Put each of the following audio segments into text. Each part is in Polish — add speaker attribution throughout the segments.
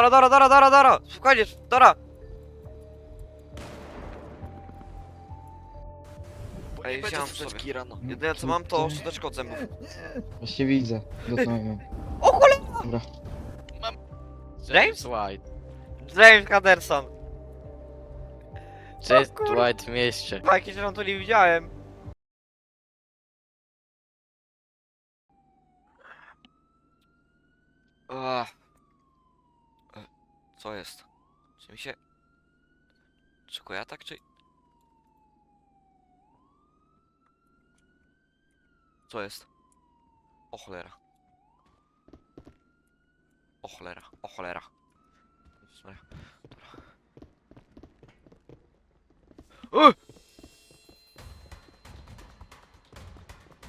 Speaker 1: Dora, Dora, Dora, Dora, Dora! Spokojnie, Dora! Ej, wziąłem sobie.
Speaker 2: rano.
Speaker 1: Jedyne co mam to szczoteczkę od zębów.
Speaker 3: Właśnie widzę. Dotknąłem.
Speaker 1: O cholera!
Speaker 3: Dobra.
Speaker 1: James?
Speaker 2: White.
Speaker 1: James Henderson!
Speaker 2: Cześć
Speaker 1: kurde.
Speaker 2: Dwight w mieście.
Speaker 1: Chyba jakieś on tu nie widziałem. Ach. Co jest? Czy mi się... Czego ja tak, czy... Co jest? O cholera. O cholera, o cholera.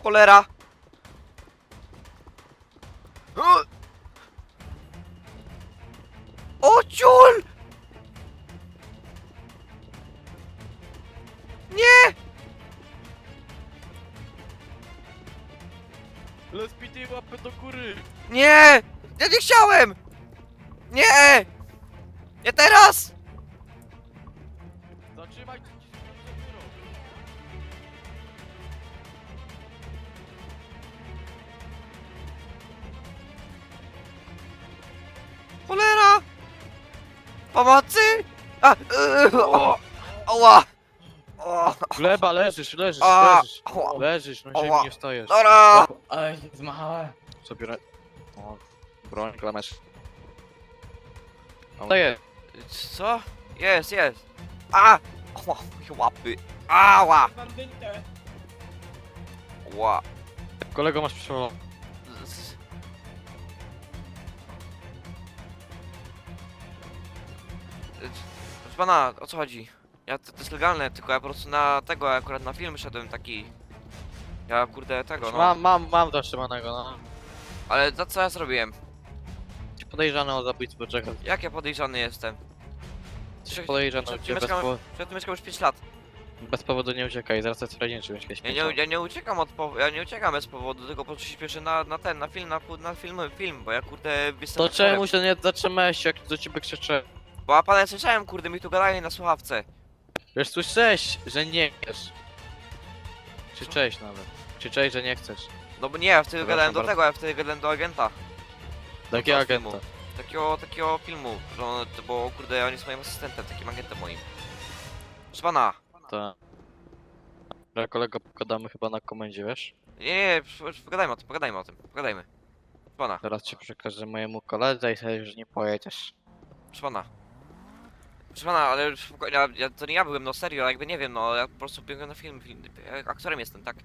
Speaker 1: Cholera! A! Yy, o! O!
Speaker 2: Gleba, leżysz, leżysz,
Speaker 1: A!
Speaker 2: leżysz.
Speaker 1: Ała!
Speaker 2: Leżysz, na
Speaker 1: Ała.
Speaker 2: ziemi nie stajesz.
Speaker 1: Dobra!
Speaker 3: Zmachałem.
Speaker 2: Sobie re... O, broń, klamesz. No daję.
Speaker 1: Co? Jest, jest! A! Ała! moje Łapy! Ała! Ła!
Speaker 2: Kolego masz przewolone.
Speaker 1: Proszę pana, o co chodzi? Ja, to, to jest legalne, tylko ja po prostu na tego, akurat na film szedłem taki... Ja kurde tego, no.
Speaker 2: Mam, mam, mam zatrzymanego, no.
Speaker 1: Ale za co ja zrobiłem?
Speaker 2: Podejrzany o zabójstwo czeka.
Speaker 1: Jak ja podejrzany jestem?
Speaker 2: Jesteś podejrzany,
Speaker 1: Przed-
Speaker 2: gdzie bez,
Speaker 1: mieszkamy-
Speaker 2: po...
Speaker 1: Przed tym mieszkam już 5 lat.
Speaker 2: bez powodu nie uciekaj, zaraz jest sprawdzić, czy mieszkałeś
Speaker 1: Ja nie, ja nie uciekam od powodu, ja nie uciekam bez powodu, tylko po prostu się śpieszę na, na ten, na film, na, na film, film, bo ja kurde jestem
Speaker 2: To
Speaker 1: aktorem.
Speaker 2: czemu się nie zatrzymałeś jak do ciebie krzyczę?
Speaker 1: Bo a pana słyszałem, kurde, mi tu gadali na słuchawce.
Speaker 2: Już słyszałeś, że nie chcesz. Krzyczałeś nawet. Krzyczałeś, że nie chcesz.
Speaker 1: No bo nie, ja wtedy
Speaker 2: Przepraszam
Speaker 1: gadałem do
Speaker 2: bardzo.
Speaker 1: tego, ja wtedy gadałem do agenta.
Speaker 2: Do jakiego
Speaker 1: Do filmu.
Speaker 2: agenta?
Speaker 1: Takiego, takiego filmu, że on, bo kurde, on jest moim asystentem, takim agentem moim. Proszę pana,
Speaker 2: To. Dobra, kolego, pogadamy chyba na komendzie, wiesz?
Speaker 1: nie, nie, przy- pogadajmy o tym, pogadajmy o tym, pogadajmy. Proszę pana,
Speaker 2: Teraz ci przekażę mojemu koledze i sobie już nie pojedziesz.
Speaker 1: proszę pana. Proszę pana, ale spokojnie, ja, ja, to nie ja byłem, no serio, jakby nie wiem, no ja po prostu biegłem na film, film ja aktorem jestem, tak? Y,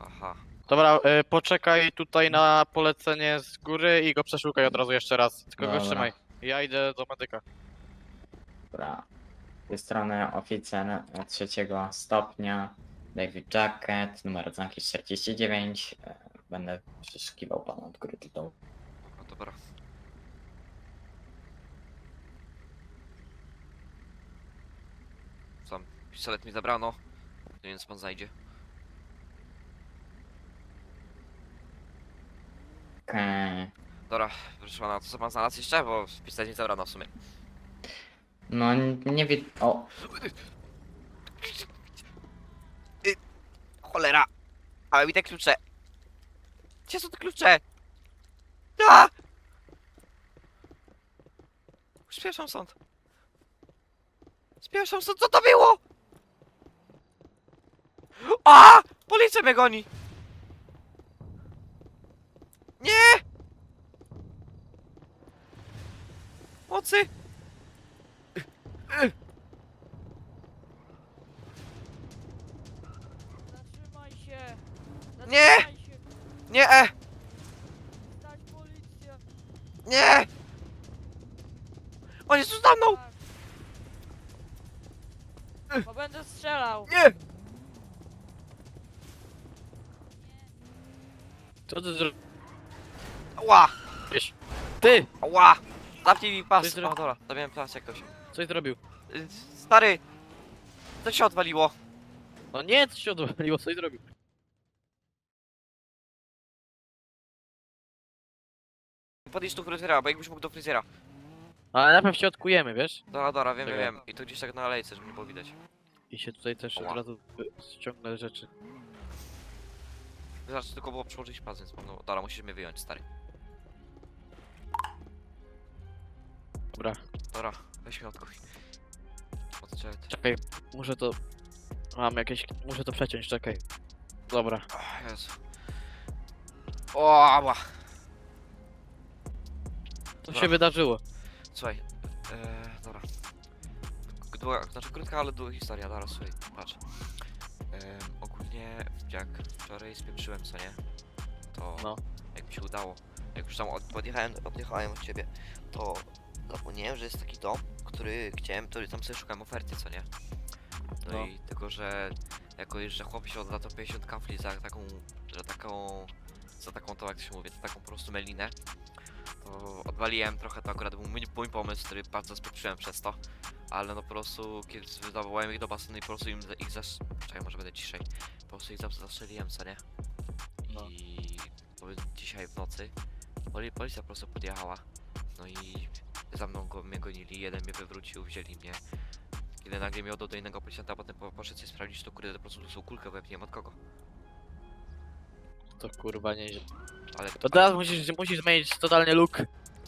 Speaker 1: a- Aha.
Speaker 2: Dobra, y, poczekaj tutaj na polecenie z góry i go przeszukaj od razu jeszcze raz. Tylko go
Speaker 3: Dobra.
Speaker 2: trzymaj. Ja idę do medyka.
Speaker 4: Dobra. Z tej strony oficer trzeciego stopnia, David Jacket, numer oznaki 49. E, Będę przeszukiwał pana od góry do dołu.
Speaker 1: No dobra. Sam pistolet mi zabrano, więc pan znajdzie.
Speaker 4: Okej.
Speaker 1: Dobra, proszę pana, co pan znalazł jeszcze? Bo pistolet mi zabrano w sumie.
Speaker 4: No nie wiem. O,
Speaker 1: Cholera! Ale mi te klucze! Gdzie są te klucze? A! Spieszam stąd. Spieszam stąd, co to było? A! Policja mnie goni! Nie! Mocy!
Speaker 5: Zatrzymaj się!
Speaker 1: Nie!
Speaker 5: Zatrzymaj się!
Speaker 1: Nie! e,
Speaker 5: Stać policja!
Speaker 1: Nie! On jest tu za mną!
Speaker 5: Tak. Bo będę strzelał!
Speaker 1: Nie!
Speaker 2: Co ty zrobisz?
Speaker 1: Ła!
Speaker 2: Ty!
Speaker 1: Ła! Zapnij mi pas!
Speaker 2: Coś zro-
Speaker 1: O, dobra, zabiłem pas jak ktoś.
Speaker 2: Coś zrobił?
Speaker 1: Y, Stary! Co się odwaliło?
Speaker 2: No nie, coś się odwaliło, coś zrobił.
Speaker 1: podejść do fryzjera, bo jakbyś mógł do fryzjera.
Speaker 2: Ale najpierw się odkujemy, wiesz?
Speaker 1: Dobra, dobra, wiem, wiem,
Speaker 2: Dobra.
Speaker 1: wiem. I to gdzieś tak na alejce, żeby nie było widać.
Speaker 2: I się tutaj też
Speaker 1: Ała.
Speaker 2: od razu ściągnę rzeczy.
Speaker 1: Wystarczy tylko było przełożyć pas, więc no, dobra, musisz mnie wyjąć, stary.
Speaker 2: Dobra,
Speaker 1: Dobra, weź mnie odkuj. Odczekaj.
Speaker 2: czekaj, muszę to... Mam jakieś... muszę to przeciąć, czekaj. Dobra.
Speaker 1: O, Jezu. O, ała.
Speaker 2: Co
Speaker 1: Dobra.
Speaker 2: się wydarzyło?
Speaker 1: Słuchaj, e, dobra. K- Długa, znaczy krótka, ale długa historia, zaraz słuchaj, patrz. E, ogólnie, jak wczoraj spieprzyłem, co nie? To,
Speaker 2: No.
Speaker 1: jak mi się udało, jak już tam od, odjechałem, odjechałem od ciebie, to zapomniałem, że jest taki dom, który chciałem, który tam sobie szukałem oferty, co nie? No,
Speaker 2: No.
Speaker 1: i tylko, że jakoś, że chłop się odda to 50 kafli za taką, że taką, za taką to jak to się mówi, za taką po prostu melinę, to odwaliłem trochę, to akurat był mój, mój pomysł, który bardzo spieprzyłem przez to, ale no po prostu kiedy zawołałem ich do basenu i po prostu im ich zasz... Czekaj, może będę ciszej, po prostu ich zas- zastrzeliłem, co nie?
Speaker 2: No.
Speaker 1: I był dzisiaj w nocy, poli policja po prostu podjechała, no i za mną go, mnie gonili, jeden mnie wywrócił, wzięli mnie, kiedy nagle mnie oddał do innego policjanta, a potem po- poszedł sobie sprawdzić, to kurde po prostu dostał kulkę w łeb, nie wiem od kogo,
Speaker 2: To kurwa nie...
Speaker 1: ale...
Speaker 2: To teraz musisz, musisz zmienić totalnie look.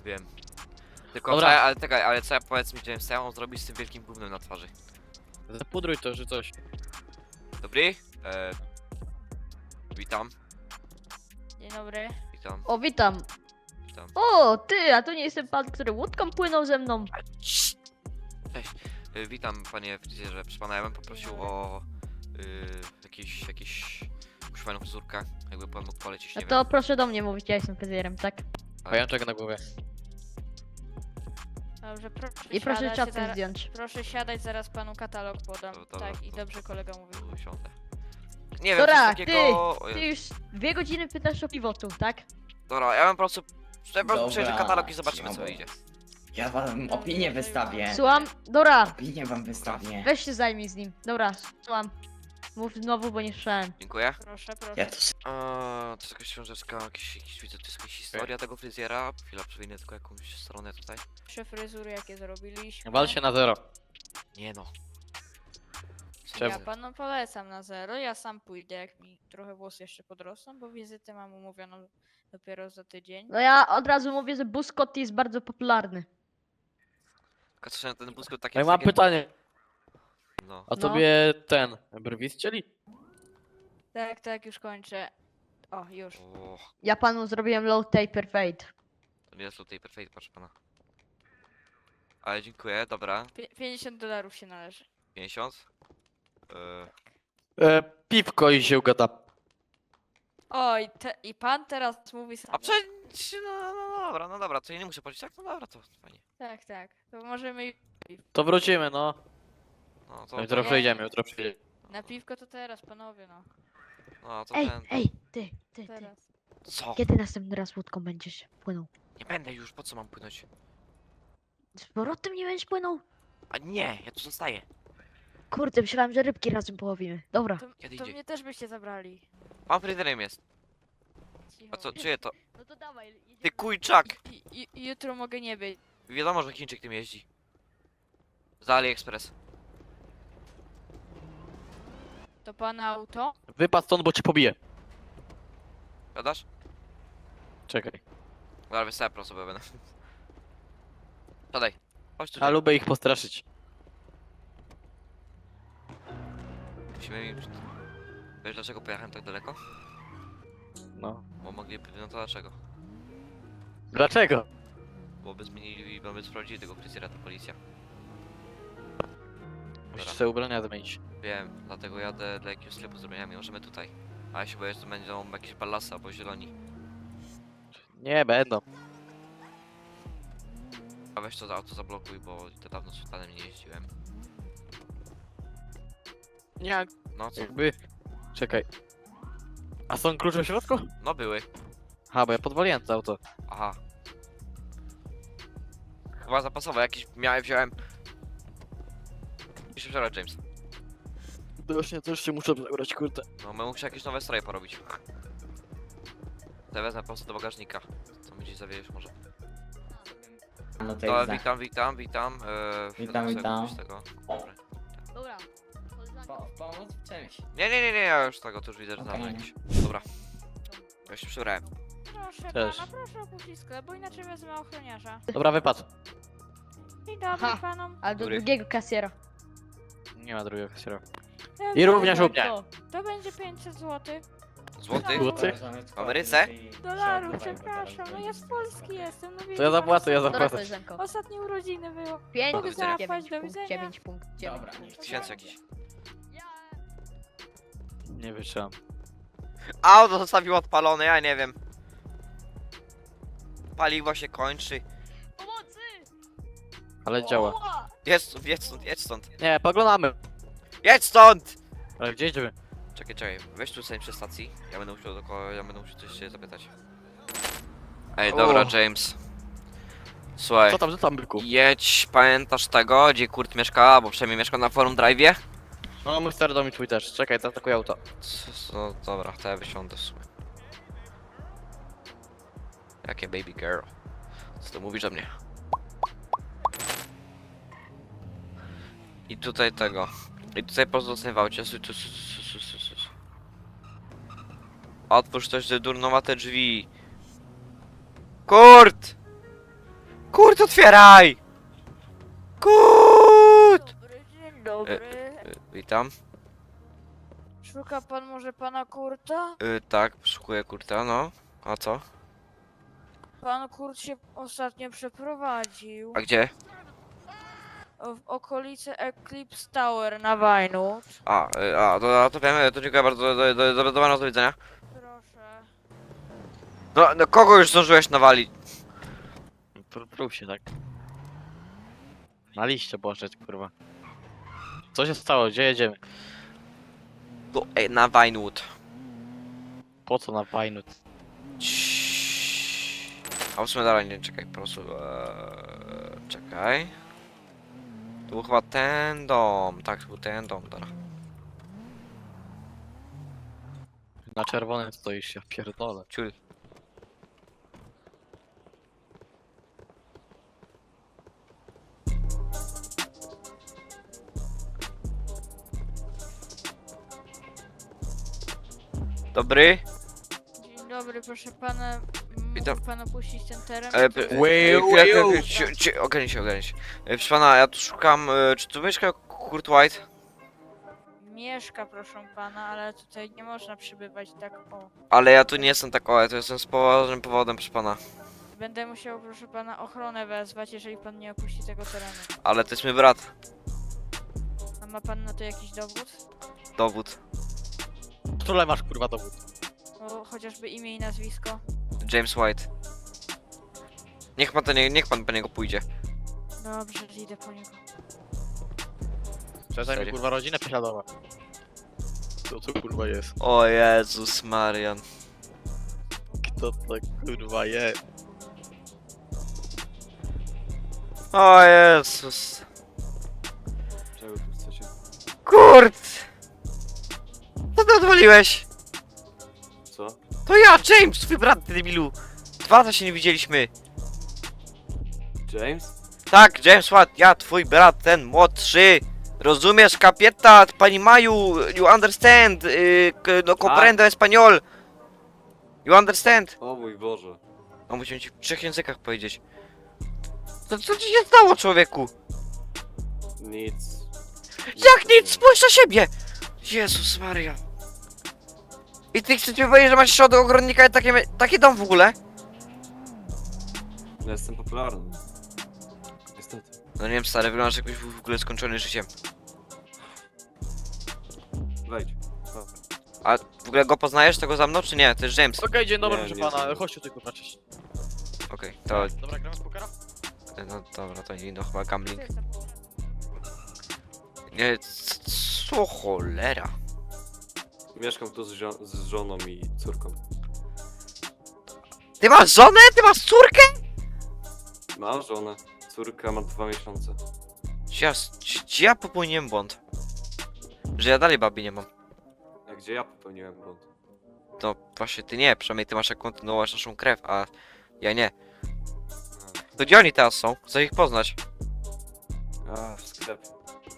Speaker 1: Wiem. Tylko,
Speaker 2: Dobra.
Speaker 1: Dobra. ale czekaj, ale co ja powiedz mi, James, co ja mam zrobić z tym wielkim gównem na twarzy?
Speaker 2: Zapudruj to, że coś.
Speaker 1: Dobry? E... Witam,
Speaker 5: Dzień dobry.
Speaker 1: witam,
Speaker 6: O, witam.
Speaker 1: witam.
Speaker 6: O, ty, a to nie jestem pan, który łódką płynął ze mną.
Speaker 1: Cii. Cześć. E, witam panie fryzjerze, proszę pana, ja bym poprosił o... Y, jakieś, jakieś... jakąś fajną fryzurkę, jakby pan mógł polecić,
Speaker 6: No
Speaker 1: nie
Speaker 6: to proszę do mnie mówić, ja jestem fryzjerem, tak?
Speaker 2: Pajączek na głowie.
Speaker 5: Dobrze, proszę
Speaker 6: I proszę
Speaker 5: siadać,
Speaker 6: czapkę
Speaker 5: zaraz-
Speaker 6: zdjąć.
Speaker 5: Proszę siadać, zaraz panu katalog podam.
Speaker 1: To- to-
Speaker 5: tak, i
Speaker 1: to-
Speaker 5: dobrze kolega mówi.
Speaker 1: wiem, usiądę. Nie wiem,
Speaker 6: Dobra,
Speaker 1: coś takiego... o
Speaker 6: Ty
Speaker 1: Jezu.
Speaker 6: już dwie godziny pytasz o piwotu, tak?
Speaker 1: Dobra, ja bym po prostu... Ja bym
Speaker 4: Dobra,
Speaker 1: katalog i zobaczymy co
Speaker 4: dobra.
Speaker 1: wyjdzie.
Speaker 4: Ja wam opinię wystawię.
Speaker 6: Słucham? Dobra,
Speaker 4: Opinię wam wystawię.
Speaker 6: weź się zajmij z nim. Dobra, słucham. Mów znowu, bo nie słyszałem.
Speaker 1: Dziękuję.
Speaker 5: Proszę, proszę.
Speaker 4: Ja to
Speaker 1: A, to jest jakaś książeczka, jakiś, jakiś, widzę, to jest jakaś historia tego fryzjera. Chwila, przewinę tylko jakąś stronę tutaj.
Speaker 5: Proszę fryzury, jakie zrobiliśmy.
Speaker 2: Wal się na zero.
Speaker 1: Nie no.
Speaker 2: Czemu?
Speaker 5: Ja panu polecam na zero, ja sam pójdę, jak mi trochę włosy jeszcze podrosną, bo wizytę mam umówioną dopiero za tydzień.
Speaker 6: No ja od razu mówię, że Buscotti jest bardzo popularny.
Speaker 1: Tylko słyszałem ten błyskot taki...
Speaker 2: Ja mam
Speaker 1: takie-
Speaker 2: pytanie.
Speaker 1: No.
Speaker 2: A
Speaker 6: No.
Speaker 2: tobie ten... brwi ścieli?
Speaker 5: Tak, tak, już kończę. O, już.
Speaker 1: O,
Speaker 6: Ja panu zrobiłem low taper fade.
Speaker 1: to nie jest tutaj perfekt, proszę pana. Ale dziękuję, dobra.
Speaker 5: Pie- 50 dolarów się należy.
Speaker 1: 50. Yy,
Speaker 2: E, piwko i się ugada.
Speaker 5: Oj, te, i pan teraz mówi sam.
Speaker 1: a przecież, no, no dobra, no dobra, to ja nie muszę płacić, tak? No dobra, to fajnie.
Speaker 5: Tak, tak. To możemy i-
Speaker 2: To wrócimy, no.
Speaker 1: No to,
Speaker 2: jutro przyjdziemy, jutro przyjdziemy.
Speaker 5: na piwko to teraz, panowie, no.
Speaker 1: no to
Speaker 6: Ej,
Speaker 1: ten...
Speaker 6: ej, ty, ty, ty.
Speaker 5: Teraz.
Speaker 1: Co?
Speaker 6: Kiedy następny raz łódką będziesz płynął?
Speaker 1: Nie będę już, po co mam płynąć?
Speaker 6: Z powrotem nie będziesz płynął?
Speaker 1: A nie, ja tu zostaję.
Speaker 6: Kurde, myślałem, że rybki razem połowimy. Dobra.
Speaker 5: To,
Speaker 1: Kiedy
Speaker 5: to
Speaker 1: idzie?
Speaker 5: mnie też byście zabrali.
Speaker 1: Pan fryzjerem jest.
Speaker 5: Cicho.
Speaker 1: A co, czyje to?
Speaker 6: No to dawaj,
Speaker 1: Ty kujczak!
Speaker 5: I, i, jutro mogę nie być.
Speaker 1: Wiadomo, że Chińczyk tym jeździ. Za AliExpress.
Speaker 5: To pana auto?
Speaker 2: Wypadł stąd, bo cię pobiję.
Speaker 1: Gadasz?
Speaker 2: Czekaj.
Speaker 1: Dobra, wystałem prosto, bo ja będę. Siadaj. Chodź tu.
Speaker 2: A lubię ich postraszyć.
Speaker 1: Musimy mi... Wiesz dlaczego pojechałem tak daleko?
Speaker 2: No.
Speaker 1: Bo mogliby... No to dlaczego?
Speaker 2: Dlaczego?
Speaker 1: Bo by zmienili... Bo by sprawdzili tego fryzjera, ta policja.
Speaker 2: Musisz
Speaker 1: Dobra.
Speaker 2: sobie ubrania zmienić.
Speaker 1: Wiem, dlatego jadę do jakiegoś sklepu z ubraniami. Możemy tutaj. A ja się boję, że to będą jakieś ballasy albo zieloni.
Speaker 2: Nie, będą.
Speaker 1: A weź to za auto zablokuj, bo to dawno z sultanem nie jeździłem.
Speaker 2: Nie,
Speaker 1: No co?
Speaker 2: jakby... Czekaj. A są klucze w środku?
Speaker 1: No były.
Speaker 2: Ha, bo ja podwaliłem to auto.
Speaker 1: Aha. Chyba zapasowe jakieś miałem, wziąłem. Muszę przebrać James.
Speaker 2: To już nie, to już się muszę przebrać, kurde.
Speaker 1: No my muszę jakieś nowe stroje porobić. Ja wezmę po prostu do bagażnika. Co mi gdzieś może.
Speaker 4: No to jest
Speaker 1: witam, witam, witam.
Speaker 4: Witam,
Speaker 1: wchodzę
Speaker 4: witam.
Speaker 1: z Tego. Dobra.
Speaker 6: Dobra.
Speaker 4: Po, pomóc w czymś.
Speaker 1: Nie, nie, nie, nie, ja już tego, to już widzę, że tam
Speaker 4: Okej.
Speaker 1: jakiś. Dobra. Ja się przebrałem.
Speaker 5: Proszę
Speaker 2: Też.
Speaker 5: pana, proszę opuścić sklep, bo inaczej wezmę ochroniarza.
Speaker 2: Dobra, wypad.
Speaker 5: Dzień dobry
Speaker 6: Ha.
Speaker 5: panom.
Speaker 6: Ale do drugiego kasiera.
Speaker 2: Nie ma drugiego kasiera. I również u mnie.
Speaker 6: To.
Speaker 5: Będzie 500 zł.
Speaker 1: Złoty?
Speaker 2: Złoty?
Speaker 1: W Ameryce?
Speaker 5: Dolarów, przepraszam. No ja z Polski jestem. No
Speaker 2: To ja
Speaker 5: wiecie,
Speaker 2: zapłacę, ja zapłacę.
Speaker 5: Ostatnie urodziny było.
Speaker 6: 5,
Speaker 1: Do widzenia.
Speaker 6: 9
Speaker 5: Do widzenia.
Speaker 6: 9 punkt, 9
Speaker 4: Dobra.
Speaker 1: Tysięcy jakiś.
Speaker 2: Nie wytrzymam.
Speaker 1: Auto zostawił odpalone, ja nie wiem. Paliwo się kończy.
Speaker 6: Pomocy!
Speaker 2: Ale działa.
Speaker 1: Jedź stąd, jedź stąd, jedź stąd.
Speaker 2: Nie, poglądamy.
Speaker 1: Jedź stąd!
Speaker 2: Ale gdzie idziemy?
Speaker 1: Czekaj, czekaj, weź tu sobie przy stacji. Ja będę musiał dookoła, ja będę musiał coś się zapytać. Ej, dobra,
Speaker 2: O.
Speaker 1: James. Słuchaj,
Speaker 2: Co tam, co tam, byku?
Speaker 1: jedź, pamiętasz tego, gdzie Kurt mieszka, bo przynajmniej mieszka na forum drive'ie?
Speaker 2: No, mój stary dom i twój też. Czekaj, to atakuję auto.
Speaker 1: Co- No dobra, to ja wysiądę w sumie. Jakie baby girl? Co ty mówisz o mnie? I tutaj tego. I tutaj pozostanie w aucie. Otwórz też te durnowate drzwi. Kurt! Kurt, otwieraj! Kurt!
Speaker 5: Dobry, dzień dobry.
Speaker 1: Y, witam.
Speaker 5: Szuka pan może pana Kurta?
Speaker 1: Y, tak, poszukuję Kurta, no. A co?
Speaker 5: Pan Kurt się ostatnio przeprowadził
Speaker 1: A gdzie?
Speaker 5: W okolice Eclipse Tower na Vinewood.
Speaker 1: A, y, a, to, a, to wiemy, to dziękuję bardzo, do, do, do, do, dobranoc, do widzenia.
Speaker 5: Proszę.
Speaker 1: No, no kogo już zdążyłeś nawalić?
Speaker 2: Prób prób się tak. Na liście poszedł, kurwa. Co się stało? Gdzie jedziemy?
Speaker 1: No, ej, na Vinewood.
Speaker 2: Po co na Pinewood?
Speaker 1: Ciii. A w sumie dalej nie, czekaj, po prostu, eee, czekaj. To był chyba ten dom, tak, to był ten dom, dobra.
Speaker 2: Na czerwonym stoisz, ja pierdolę.
Speaker 1: Ciul. Dobry?
Speaker 5: Dzień dobry, proszę pana.
Speaker 1: Witam.
Speaker 5: Mógł pan opuścić ten teren?
Speaker 1: E, p- e,
Speaker 2: ły, ły.
Speaker 1: chwilę, ci- ci- Ogarnij się, ogarnij się. E, Proszę pana, ja tu szukam, e, czy tu mieszka Kurt White?
Speaker 5: Mieszka, proszę pana, ale tutaj nie można przybywać tak o.
Speaker 1: Ale ja tu nie jestem tak, o, ja tu jestem z poważnym powodem, proszę pana.
Speaker 5: Będę musiał, proszę pana, ochronę wezwać, jeżeli pan nie opuści tego terenu.
Speaker 1: Ale to jest mój brat.
Speaker 5: A ma pan na to jakiś dowód?
Speaker 1: Dowód.
Speaker 2: Które masz, kurwa, dowód?
Speaker 5: O, chociażby imię i nazwisko.
Speaker 1: James White. Niech pan, to nie, niech pan po niego pójdzie.
Speaker 5: Dobrze, idę po niego.
Speaker 2: Przestań mi,
Speaker 1: Serio?
Speaker 2: kurwa, rodzinę prześladować. Co to, kurwa, jest?
Speaker 1: O Jezus Marian.
Speaker 2: Kto to, kurwa, jest?
Speaker 1: O Jezus.
Speaker 7: Czego tu chcecie?
Speaker 1: Kurt! Co ty odwaliłeś? Ja, James, twój brat, ty debilu. Dwa lata się nie widzieliśmy.
Speaker 7: James?
Speaker 1: Tak, James White, ja, twój brat, ten młodszy. Rozumiesz, kapieta, pani Maju, you understand, y, k- no comprendo español. You understand?
Speaker 7: O mój Boże.
Speaker 1: A musimy ci w trzech językach powiedzieć. Co, co ci się stało, człowieku?
Speaker 7: Nic.
Speaker 1: Jak nic, spójrz na siebie! Jezus Maria. I ty chcesz mi powiedzieć, że masz środek ogrodnika i takie, taki dom w ogóle?
Speaker 7: Ja jestem popularny. Niestety.
Speaker 1: No nie wiem, stary, wyglądasz jakbyś był w ogóle skończony życiem.
Speaker 7: Wejdź.
Speaker 1: A w ogóle go poznajesz, tego za mną, czy nie? To jest James.
Speaker 2: Okej, dzień dobry,
Speaker 7: Nie,
Speaker 2: proszę
Speaker 7: nie
Speaker 2: pana,
Speaker 7: znam.
Speaker 2: chodź tu, kurwa, cześć.
Speaker 1: Okej, to...
Speaker 2: Dobra, gramy z pokera?
Speaker 1: No dobra, to nie, no chyba gambling. Nie, c- co cholera?
Speaker 7: Mieszkam tu z, żo- z żoną i córką.
Speaker 1: Ty masz żonę? Ty masz córkę?
Speaker 7: Mam żonę. Córka ma dwa miesiące.
Speaker 1: Czy ja, czy ja popełniłem błąd? Że ja dalej babi nie mam.
Speaker 7: A gdzie ja popełniłem błąd?
Speaker 1: No właśnie ty nie, przynajmniej ty masz jak kontynuować naszą krew, a ja nie. To gdzie oni teraz są? Chcę ich poznać.
Speaker 7: A, w sklepie.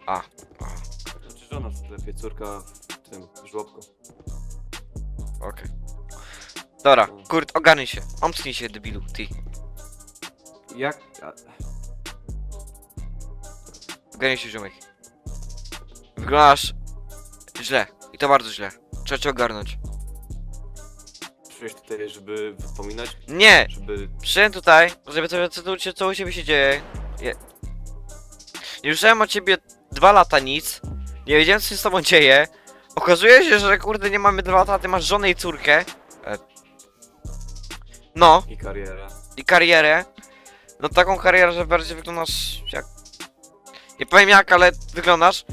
Speaker 1: A.
Speaker 7: Znaczy żona w sklepie, córka w tym, w żłobku.
Speaker 1: Okej. Dobra, kurt, ogarnij się. Omsknij się, debilu, ty.
Speaker 7: Jak... A,
Speaker 1: Ogarnij się, ziomek. Wyglądasz... źle. I to bardzo źle. Trzeba cię ogarnąć.
Speaker 7: przyjść tutaj, żeby wypominać,
Speaker 1: Nie!
Speaker 7: żeby...
Speaker 1: Przyszedłem tutaj, żeby to, co, co u ciebie się dzieje. Je... Nie słyszałem o ciebie dwa lata nic. Nie wiedziałem co się z tobą dzieje. Okazuje się, że kurde nie mamy dwa lata, a ty masz żonę i córkę. E... No,
Speaker 7: i karierę.
Speaker 1: i karierę. No taką karierę, że bardziej wyglądasz jak... Nie powiem jak, ale wyglądasz.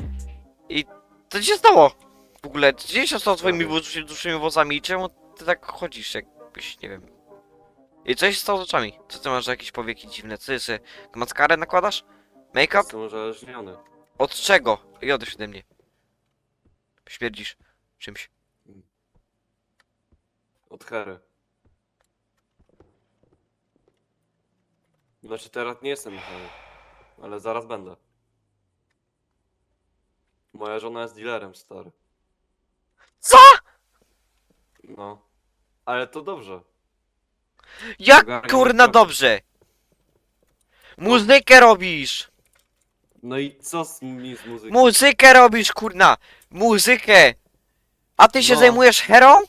Speaker 1: I co ci się stało? W ogóle, co ci się stało z twoimi dłuższymi, dłuższymi włosami? Czemu ty tak chodzisz jakbyś, nie wiem... I co się stało z oczami? Co ty masz, jakieś powieki dziwne? Co ty sobie maskarę nakładasz? Make-up?
Speaker 7: Jestem uzależniony.
Speaker 1: Od czego? I odejdź ode mnie. Śmierdzisz czymś.
Speaker 7: Od hery. Znaczy teraz nie jestem hery, ale zaraz będę. Moja żona jest dealerem, stary.
Speaker 1: Co?
Speaker 7: No. Ale to dobrze.
Speaker 1: Jak
Speaker 7: Ogarnij
Speaker 1: kurna dobrze? Muzykę robisz!
Speaker 7: No i co z mi z muzyką?
Speaker 1: Muzykę robisz, kurna! Muzykę! A ty się
Speaker 7: No.
Speaker 1: zajmujesz herą?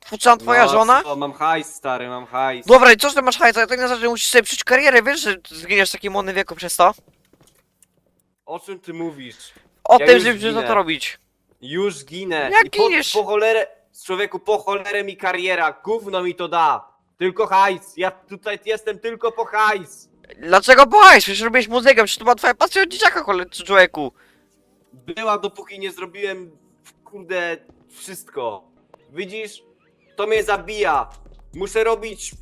Speaker 1: Twórcza twoja
Speaker 7: no,
Speaker 1: żona?
Speaker 7: Co? Mam hajs, stary, mam hajs.
Speaker 1: Dobra, i co, że ty masz hajsa? Tak na zasadzie musisz sobie przyjść karierę, wiesz, że zginiesz w takim młodym wieku przez to?
Speaker 7: O czym ty mówisz?
Speaker 1: O
Speaker 7: Ja
Speaker 1: tym,
Speaker 7: już
Speaker 1: żeby
Speaker 7: ginę.
Speaker 1: to robić.
Speaker 7: Już ginę.
Speaker 1: Jak
Speaker 7: I po,
Speaker 1: giniesz?
Speaker 7: Po cholerę, człowieku, po cholerę mi kariera, gówno mi to da. Tylko hajs, ja tutaj jestem tylko po hajs.
Speaker 1: Dlaczego bałeś? Przecież robiłeś muzykę, przecież to była twoja pasja od dzieciaka, kole- człowieku.
Speaker 7: Była dopóki nie zrobiłem, kurde, wszystko. Widzisz? To mnie zabija. Muszę robić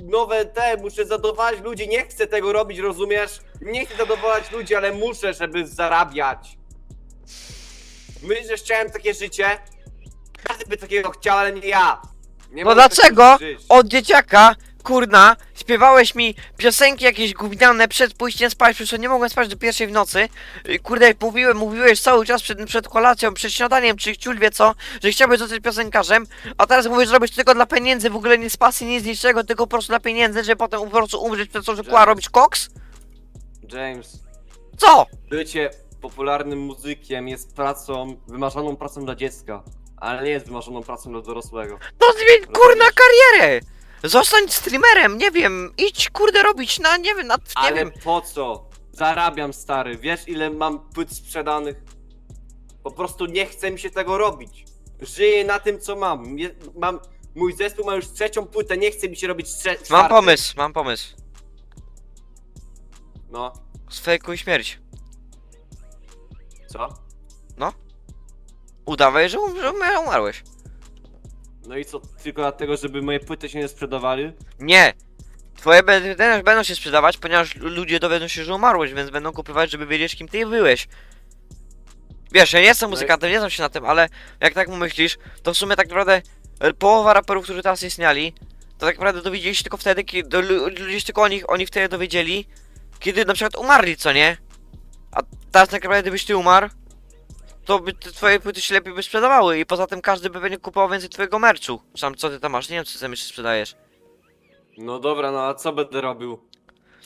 Speaker 7: nowe te, muszę zadowalać ludzi. Nie chcę tego robić, rozumiesz? Nie chcę zadowalać ludzi, ale muszę, żeby zarabiać. Myślisz, że chciałem takie życie? Każdy by takiego chciał, ale nie ja. Nie
Speaker 1: No dlaczego?
Speaker 7: żyć.
Speaker 1: Od dzieciaka, kurna, śpiewałeś mi piosenki jakieś gówniane przed pójściem spać, przecież nie mogłem spać do pierwszej w nocy. Y, Kurde, mówiłem, mówiłeś cały czas przed, przed kolacją, przed śniadaniem, czy ciul wie co, że chciałbyś zostać piosenkarzem, a teraz mówisz, że robisz tylko dla pieniędzy, w ogóle nie z pasji, nie z niczego, tylko po prostu dla pieniędzy, żeby potem po prostu umrzeć przez to, że kła robisz koks?
Speaker 7: James,
Speaker 1: Co?
Speaker 7: bycie popularnym muzykiem jest pracą, wymarzoną pracą dla dziecka, ale nie jest wymarzoną pracą dla dorosłego.
Speaker 1: To zmień, kurna, karierę! Zostań streamerem, nie wiem, idź, kurde, robić na, nie wiem, na, nie
Speaker 7: Ale
Speaker 1: wiem.
Speaker 7: po co? Zarabiam stary, wiesz ile mam płyt sprzedanych? Po prostu nie chce mi się tego robić. Żyję na tym co mam. Nie, mam mój zespół ma już trzecią płytę, nie chce mi się robić trze-
Speaker 1: Mam
Speaker 7: czwartej.
Speaker 1: pomysł, mam pomysł.
Speaker 7: No,
Speaker 1: Sfejkuj śmierć.
Speaker 7: co?
Speaker 1: Udawaj, że, um, że um- umarłeś.
Speaker 7: No i co, tylko dlatego, żeby moje płyty się nie sprzedawały?
Speaker 1: Nie! Twoje be- będą się sprzedawać, ponieważ lu- ludzie dowiedzą się, że umarłeś, więc będą kupować, żeby wiedzieć, kim ty byłeś. Wiesz, ja nie jestem
Speaker 7: No i-
Speaker 1: muzykantem, nie znam się na tym, ale jak tak myślisz, to w sumie tak naprawdę e, połowa raperów, którzy teraz istniali, to tak naprawdę dowiedzieli się tylko wtedy, kiedy lu- ludzie się tylko o nich, oni wtedy dowiedzieli, kiedy na przykład umarli, co nie? A teraz tak naprawdę gdybyś ty umarł, to by te twoje płyty się lepiej by sprzedawały i poza tym każdy by będzie kupował więcej twojego merchu. Sam co ty tam masz? Nie wiem, co ty tam jeszcze sprzedajesz.
Speaker 7: No dobra, no a co będę robił?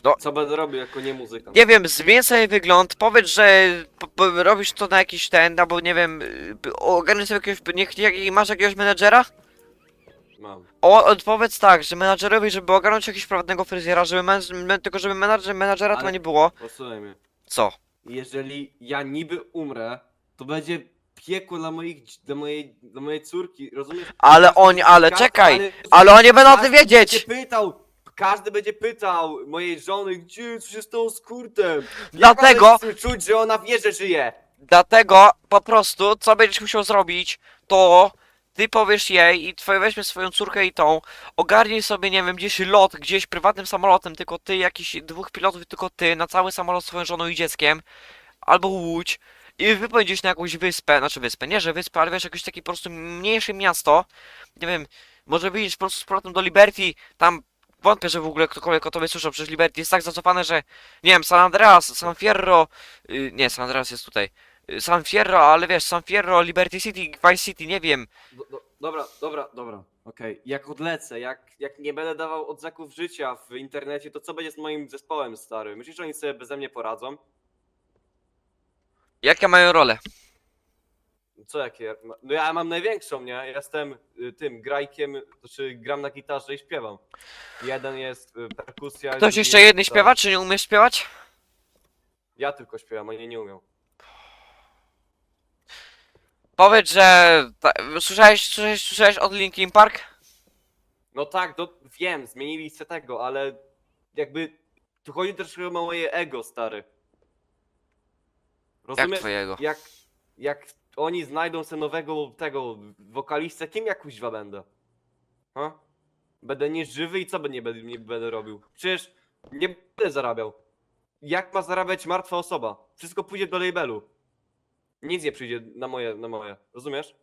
Speaker 1: No.
Speaker 7: Co będę robił jako nie muzyka?
Speaker 1: Nie wiem, zmień sobie wygląd, powiedz, że po, po, robisz to na jakiś ten, albo nie wiem, y, ogarnij sobie jakiegoś, niech, jak, masz jakiegoś menedżera?
Speaker 7: Mam.
Speaker 1: O, odpowiedz tak, że menadżerowi, żeby ogarnąć jakiegoś prywatnego fryzjera, żeby men, men, tylko żeby menadżer, menadżera to
Speaker 7: Ale-
Speaker 1: nie było.
Speaker 7: Posłuchaj mnie.
Speaker 1: Co?
Speaker 7: jeżeli ja niby umrę, to będzie piekło dla moich, dla mojej, dla mojej córki, rozumiesz?
Speaker 1: Ale oni, ale
Speaker 7: każdy-
Speaker 1: czekaj, ale oni będą o tym
Speaker 7: każdy
Speaker 1: wiedzieć!
Speaker 7: Będzie pytał, każdy będzie pytał mojej żony, gdzie, co się stało z kurtem?
Speaker 1: Dlatego-
Speaker 7: Jak ona będzie czuć, że ona wie, że żyje?
Speaker 1: Dlatego po prostu, co będziesz musiał zrobić, to ty powiesz jej i twoje weźmie swoją córkę i tą, ogarnij sobie, nie wiem, gdzieś lot, gdzieś prywatnym samolotem, tylko ty, jakiś dwóch pilotów, tylko ty, na cały samolot z swoją żoną i dzieckiem, albo łódź i wypłyń gdzieś na jakąś wyspę, znaczy wyspę, nie, że wyspę, ale wiesz, jakieś takie po prostu mniejsze miasto, nie wiem, może wyjść po prostu z powrotem do Liberty, tam wątpię, że w ogóle ktokolwiek o tobie słyszał, przecież Liberty jest tak zacofane, że nie wiem, San Andreas, San Fierro, y, nie, San Andreas jest tutaj, y, San Fierro, ale wiesz, San Fierro, Liberty City, Vice City, nie wiem,
Speaker 7: Do, do, dobra, dobra, dobra. Okej, jak odlecę, jak, jak nie będę dawał odzeków życia w internecie, to co będzie z moim zespołem, stary? Myślisz, że oni sobie beze mnie poradzą?
Speaker 1: Jakie mają rolę?
Speaker 7: Co jakie? No ja mam największą, nie? Jestem y, tym grajkiem, znaczy gram na gitarze i śpiewam. Jeden jest y, perkusja.
Speaker 1: Ktoś
Speaker 7: drugi
Speaker 1: jeszcze
Speaker 7: jest
Speaker 1: jedny
Speaker 7: gitara.
Speaker 1: śpiewa, czy nie umiesz śpiewać?
Speaker 7: Ja tylko śpiewam, oni nie umią.
Speaker 1: Powiedz, że, ta, słyszałeś, słyszałeś, słyszałeś od Linkin Park?
Speaker 7: No tak, no wiem, zmienili się tego, ale jakby tu chodzi też o moje ego, stary.
Speaker 1: Jak
Speaker 7: Rozumiesz?
Speaker 1: twojego?
Speaker 7: jak, jak oni znajdą sobie nowego tego wokalistę, kim ja kuźwa będę? Ha? Będę nieżywy i co by nie będę, nie będę robił? Przecież nie będę zarabiał. Jak ma zarabiać martwa osoba? Wszystko pójdzie do labelu. Nic nie przyjdzie na moje, na moje. Rozumiesz?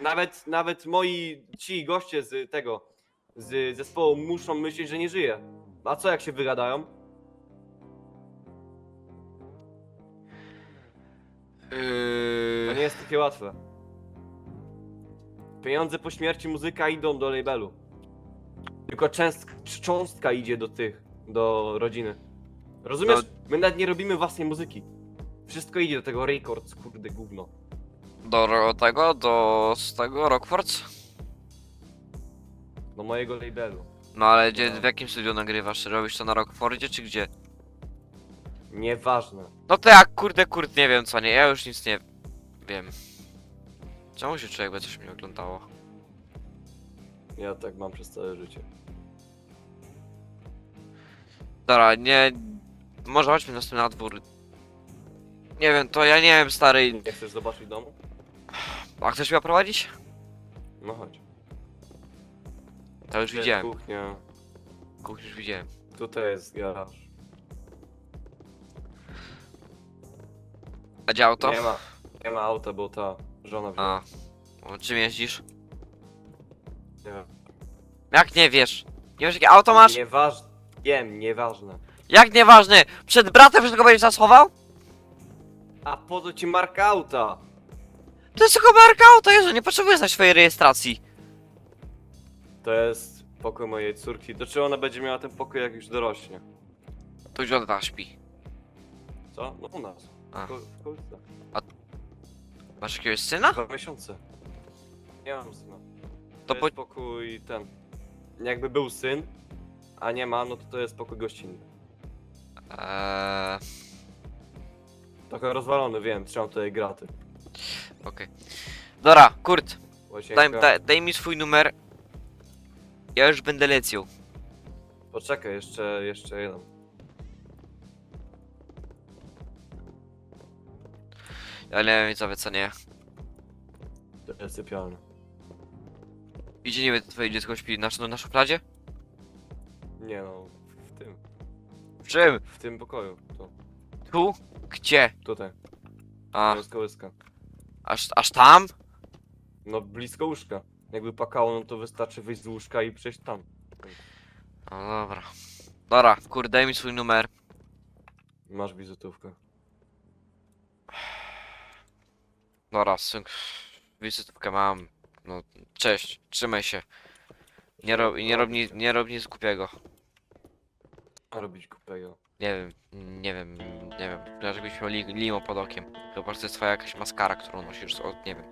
Speaker 7: Nawet, nawet moi ci goście z tego, z zespołu muszą myśleć, że nie żyję. A co jak się wygadają? To nie
Speaker 1: Yy,
Speaker 7: jest takie łatwe. Pieniądze po śmierci muzyka idą do labelu. Tylko częstka, cząstka idzie do tych, do rodziny. Rozumiesz? My nawet nie robimy własnej muzyki. Wszystko idzie do tego Records, kurde gówno.
Speaker 1: do ro- tego, do z tego, Rockfords?
Speaker 7: Do mojego labelu.
Speaker 1: No ale gdzie,
Speaker 7: No.
Speaker 1: w jakim studiu nagrywasz? Robisz to na Rockfordzie, czy gdzie?
Speaker 7: Nieważne.
Speaker 1: No to jak, kurde, kurde, nie wiem co, nie, ja już nic nie wiem. Czemu się czuję, jakby coś mnie oglądało?
Speaker 7: Ja tak mam przez całe życie.
Speaker 1: Dobra, nie... Może chodźmy na na dwór. Nie wiem, to ja nie wiem, stary.
Speaker 7: Nie chcesz zobaczyć domu?
Speaker 1: A chcesz mnie prowadzić?
Speaker 7: No chodź.
Speaker 1: To już widziałem.
Speaker 7: Kuchnia.
Speaker 1: Kuchnię już widziałem.
Speaker 7: Tutaj jest garaż.
Speaker 1: A działo to?
Speaker 7: Nie ma, nie ma auta, bo ta żona wzięła.
Speaker 1: A. O, czym jeździsz?
Speaker 7: Nie wiem.
Speaker 1: Jak nie wiesz? Nie wiesz jakie auto masz?
Speaker 7: Nieważne. Wiem, nieważne.
Speaker 1: Jak nieważne? Przed bratem wszystko będziesz zachował?
Speaker 7: A po co ci marka auta?
Speaker 1: To jest tylko marka auto, Jezu, nie potrzebuję znać swojej rejestracji.
Speaker 7: To jest pokój mojej córki. Do czego ona będzie miała ten pokój, jak już dorośnie?
Speaker 1: Tu gdzie ona śpi.
Speaker 7: Co? No u nas.
Speaker 1: A.
Speaker 7: W, ko- w.
Speaker 1: Masz jakiegoś syna?
Speaker 7: Dwa miesiące. Nie mam syna.
Speaker 1: To
Speaker 7: To
Speaker 1: po...
Speaker 7: jest pokój ten. Jakby był syn, a nie ma, no to to jest pokój gościnny.
Speaker 1: Eee,
Speaker 7: Trochę rozwalony, wiem, trzymam tutaj graty.
Speaker 1: okej. Dobra, Kurt,
Speaker 7: Łazienka.
Speaker 1: daj, daj, daj mi swój numer. Ja już będę lecją.
Speaker 7: Poczekaj, jeszcze, jeszcze jeden.
Speaker 1: Ja nie wiem, co co nie.
Speaker 7: To jest sypialny.
Speaker 1: Idzie wiem, twoje dziecko śpi na, na szufladzie?
Speaker 7: Nie no, w tym.
Speaker 1: W czym?
Speaker 7: W tym pokoju. Tu,
Speaker 1: Tu? Gdzie?
Speaker 7: tutaj.
Speaker 1: A,
Speaker 7: To jest kołyska.
Speaker 1: aż, aż tam?
Speaker 7: No blisko łóżka. Jakby pakało, no to wystarczy wyjść z łóżka i przejść tam.
Speaker 1: No dobra. Dobra, kurde, daj mi swój numer.
Speaker 7: Masz wizytówkę.
Speaker 1: Dobra, synk. Wizytówkę mam. No, cześć, trzymaj się. Nie rob, nie rob, nie rob nic głupiego.
Speaker 7: A robić kupego.
Speaker 1: Nie wiem, nie wiem, nie wiem. Chyba żebyś miał li, limo pod okiem. Chyba, że to jest twoja jakaś maskara, którą nosisz od, nie wiem.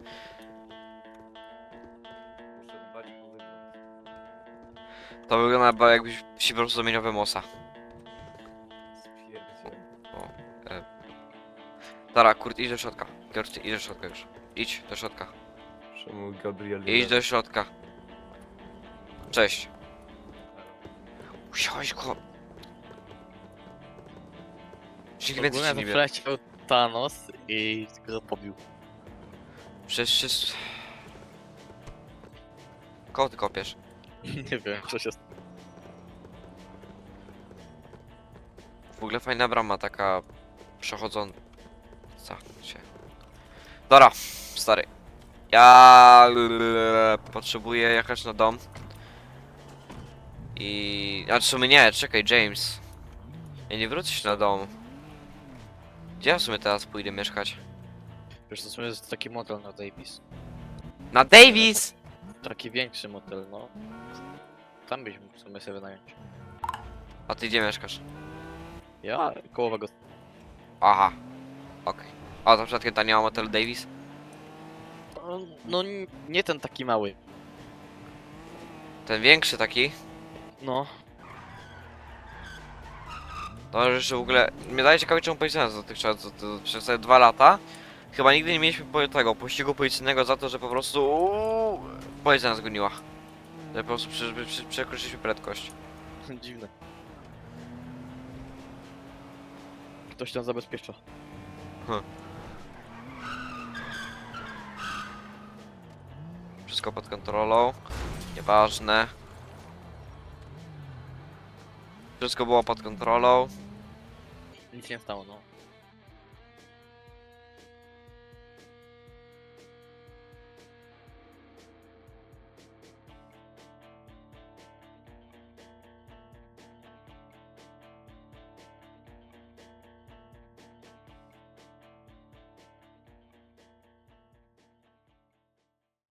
Speaker 7: Muszę dbać o wygląd.
Speaker 1: To wygląda jakbyś się po prostu zamieniał we mosa.
Speaker 7: Spierdziel.
Speaker 1: Dobra, kurde, idź do środka. Kurde, idź do środka już. Idź do środka.
Speaker 7: Czemu Gabriel
Speaker 1: Idź do środka. Cześć. Musiałeś go... Nikt więcej
Speaker 2: Ogólnie
Speaker 1: ci
Speaker 2: to
Speaker 1: nie wie.
Speaker 2: Thanos i go pobił.
Speaker 1: Przecież wszyscy... Kogo ty kopiesz?
Speaker 2: Nie wiem, co się
Speaker 1: W ogóle fajna brama, taka przechodząca się. Dobra, stary. Ja potrzebuję jechać na dom. I... A w sumie nie, czekaj, James. Ja nie wrócę się na dom. Gdzie ja w sumie teraz pójdę mieszkać?
Speaker 2: Wiesz, to w sumie jest taki motel na Davis.
Speaker 1: Na Davis!
Speaker 2: Taki większy motel, no. Tam byś mógł w sumie sobie wynająć.
Speaker 1: A ty gdzie mieszkasz?
Speaker 2: Ja kołowego.
Speaker 1: Aha. Okej. A ta nie ma motelu Davis?
Speaker 2: No, no nie ten taki mały.
Speaker 1: Ten większy taki?
Speaker 2: No.
Speaker 1: To jeszcze w ogóle... Mnie daje ciekawe czemu policjant dotychczas, to, to, przez te dwa lata. Chyba nigdy nie mieliśmy tego pościgu policyjnego za to, że po prostu... uuu, Policja nas goniła. Że po prostu przekroczyliśmy prędkość.
Speaker 2: Dziwne. Ktoś tam zabezpiecza.
Speaker 1: Wszystko pod kontrolą. Nieważne. Wszystko było pod kontrolą.
Speaker 2: Nic się nie stało, no.